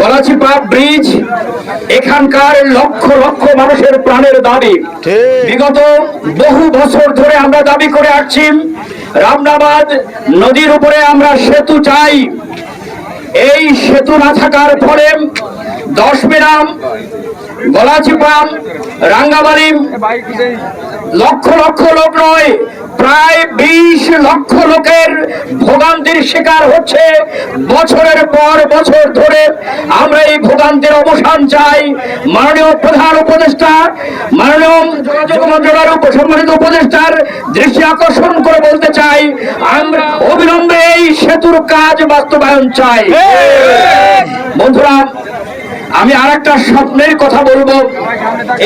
Galachipa bridge এখানকার লক্ষ লক্ষ মানুষের প্রাণের দাবি। বিগত বহু বছর ধরে আমরা দাবি করে আসছি রামনাবাদ নদীর উপরে আমরা সেতু চাই। এই সেতু না থাকার ফলে দশ বিরাম গলাচিপাম রাঙ্গামারি লক্ষ লক্ষ লোক নয় প্রায় বিশ লক্ষ লোকের ভোগান্তির শিকার হচ্ছে। বছরের পর বছর ধরে আমরা এই ভোগান্তির অবসান চাই। মাননীয় প্রধান উপদেষ্টা মাননীয় যোগাযোগ মন্ত্রণালয়ের উপদেষ্টার দৃষ্টি আকর্ষণ করে বলতে চাই আমরা অবিলম্বে এই সেতুর কাজ বাস্তবায়ন চাই। বন্ধুরা আমি আর একটা স্বপ্নের কথা বলব।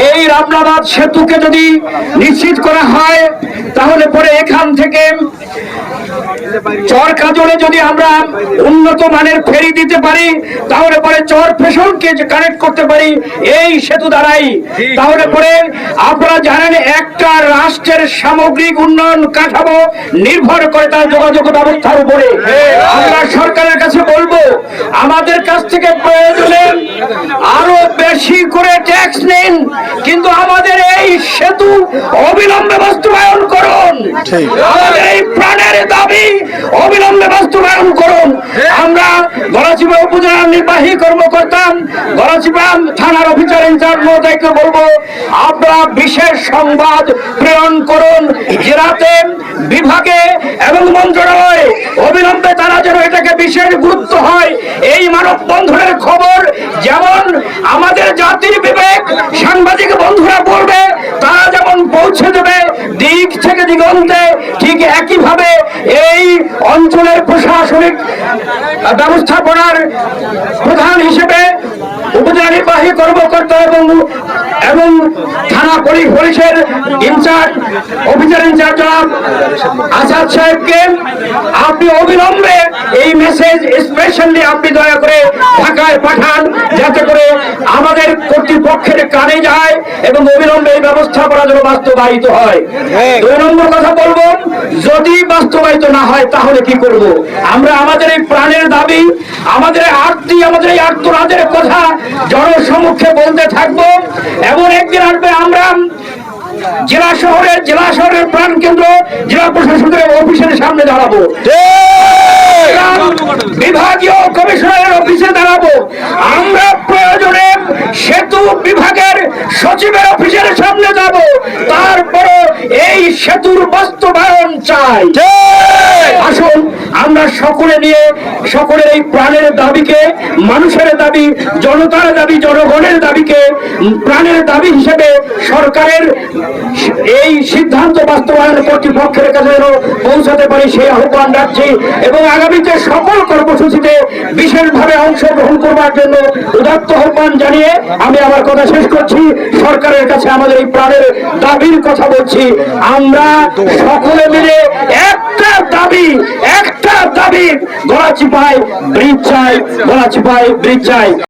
এই রামনাবাদ সেতুকে যদি নিশ্চিত করা হয়, তাহলে পরে এখান থেকে চর কাজলে যদি আমরা উন্নত মানের ফেরি দিতে পারি, তাহলে পরে চর ফেশনকে কানেক্ট করতে পারি, এই সেতু দ্বারাই। তাহলে পরে আপনারা জানেন একটা রাষ্ট্রের সামগ্রিক উন্নয়ন কাঠামো নির্ভর করে তার যোগাযোগ ব্যবস্থার উপরে। আমরা সরকারের কাছে বলব, আমাদের কাছ থেকে প্রয়োজনে বেশি করে ট্যাক্স নিন কিন্তু আমাদের এই সেতু অবিলম্বে বাস্তবায়ন করুন। আমাদের এই প্রাণের দাবি অবিলম্বে বাস্তবায়ন করুন। আমরা গলাচিপা উপজেলার নির্বাহী কর্মকর্তা গলাচিপা থানার অফিসার ইনচার্জ মহোদয়কে বলব আপনারা বিশেষ সংবাদ প্রেরণ করুন জেলাতে বিভাগে এবং মন্ত্রণালয়ে অবিলম্বে তারা যেন এটাকে বিশেষ গুরুত্ব হয় এই মানববন্ধনের খবর যেমন আমাদের জাতির বিবেক সাংবাদিক বন্ধুরা বলবে তারা যেমন পৌঁছে দেবে দিক থেকে দিগন্তে ঠিক একইভাবে এই অঞ্চলের প্রশাসনিক ব্যবস্থাপনার প্রধান হিসেবে উপজেলা নির্বাহী কর্মকর্তা এবং এবং থানা পুলিশ পুলিশের ইনচার্জ, অফিসার ইনচার্জ জনাব আসাদ সাহেবকে আপনি অবিলম্বে এই মেসেজ স্পেশালি আপনি দয়া করে ঢাকায় পাঠান যাতে করে আমাদের কর্তৃপক্ষের কানে যায় এবং অবিলম্বে এই ব্যবস্থাপনা যেন বাস্তবায়িত হয়। দুই নম্বর কথা বলব যদি বাস্তবায়িত না হয় তাহলে কি করব? আমরা আমাদের এই প্রাণের দাবি আমাদের আর্তি আমাদের এই আর্তনাদের কথা জনসমক্ষে বলতে থাকব। এমন একদিন আসবে আমরা জেলা শহরের জেলা শহরের প্রাণ কেন্দ্র জেলা প্রশাসকের অফিসের সামনে দাঁড়াবো। বিভাগীয় কমিশনারের অফিসে দাঁড়াবো। আমরা প্রয়োজনে সেতু বিভাগের সচিবের অফিসের সামনে যাব। তারপরে এই সেতুর বাস্তবায়ন চাই। আসুন আমরা সকলে নিয়ে সকলের এই প্রাণের দাবিকে মানুষের দাবি জনতার দাবি জনগণের দাবিকে প্রাণের দাবি হিসেবে সরকারের এই সিদ্ধান্ত বাস্তবায়ন কর্তৃপক্ষের কাছে যেন পৌঁছাতে পারি সেই আহ্বান রাখছি এবং আগামীতে সকল কর্মসূচিতে বিশেষভাবে অংশগ্রহণ করবার জন্য উদাত্ত আহ্বান জানিয়ে আমি আমার কথা শেষ করছি। সরকারের কাছে আমাদের এই প্রাণের দাবির কথা বলছি। আমরা সকলে মিলে একটা দাবি একটা দাবি গলা চিপাই ব্রিজ চাই গলা চিপাই ব্রিজ চাই।